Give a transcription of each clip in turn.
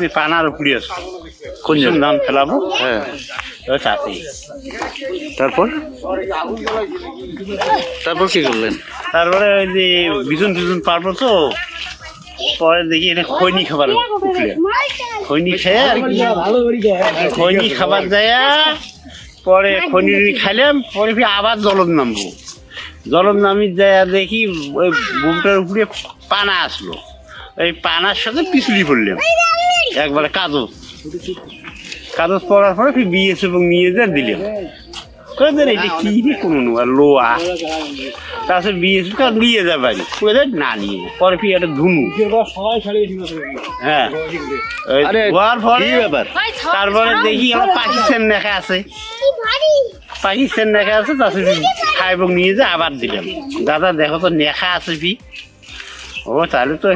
যে পানার উপরে আছে। কোন? ধান ফেলাবো। হ্যাঁ। তাতেই তারপর? তারপর কি করলেন? তারপরে ওই যে বিছুন টিছুন পারব তো পরে দেখি এটা খৈনি খাবার উঠলে। খৈনি খেয়ে আর কি। খৈনি খাবার দেয়া পরে খৈনি খাইলাম পরে আবার জলত নামবো। জলত নামি দেয়া দেখি ওই বুমটার উপরে পানা আসলো। ওই পানার সাথে পিছলি পড়লাম। একবারে কাগজ কাগজ পড়ার পরে ফির বিএস এবং নিয়ে যা দিলাম কয়ে দেন এটা কি রে কোনো আর লোয়া? তারপরে বিএস নিয়ে যা বাড়ি। কয়ে দেন না নিয়ে যা। পরে ফির একটা ধুনু হ্যাঁ। ওই আরে, ধোয়ার পরে কি ব্যাপার? তারপরে দেখি আমার পাকিস্তান লেখা আছে। পাকিস্তান লেখা আছে তারপরে খাইব নিয়ে যা আবার দিলাম। দাদা দেখো তো নেখা আছে ফি ও তাহলে তো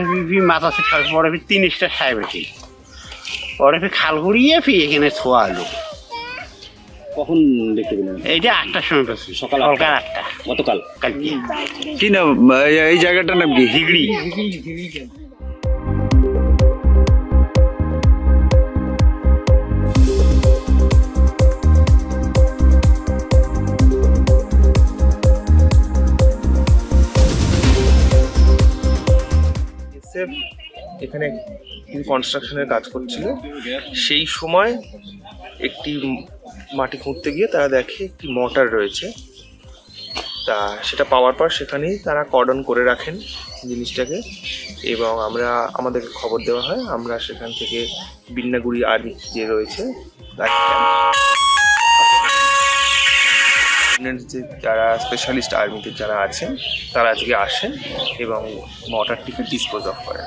মাথা পরে তিন স্টার সাহেব আছে পরে ফি খাল ঘুরিয়ে ফি এখানে ছোয়া হলো কখন দেখতে পেলেন? এইটা আটটার সময় পাচ্ছি সকাল সকাল আটটা। গতকাল। কালকে। কি নাম? এই- এই জায়গাটার নাম কি? হিগড়ি। এখানে কনস্ট্রাকশনের কাজ করছিল। সেই সময় একটি মাটি খুঁড়তে গিয়ে তারা দেখে একটি মোটর রয়েছে। তা সেটা পাওয়ার পর সেখানেই তারা কর্ডন করে রাখেন জিনিসটাকে এবং আমরা, আমাদেরকে খবর দেওয়া হয়, আমরা সেখান থেকে বিন্নাগুড়ি আর্মি যে রয়েছে যে যারা স্পেশালিস্ট আর্মিতে যারা আছেন, তারা আজকে আসেন এবং মটারটিকে ডিসপোজ অফ করেন।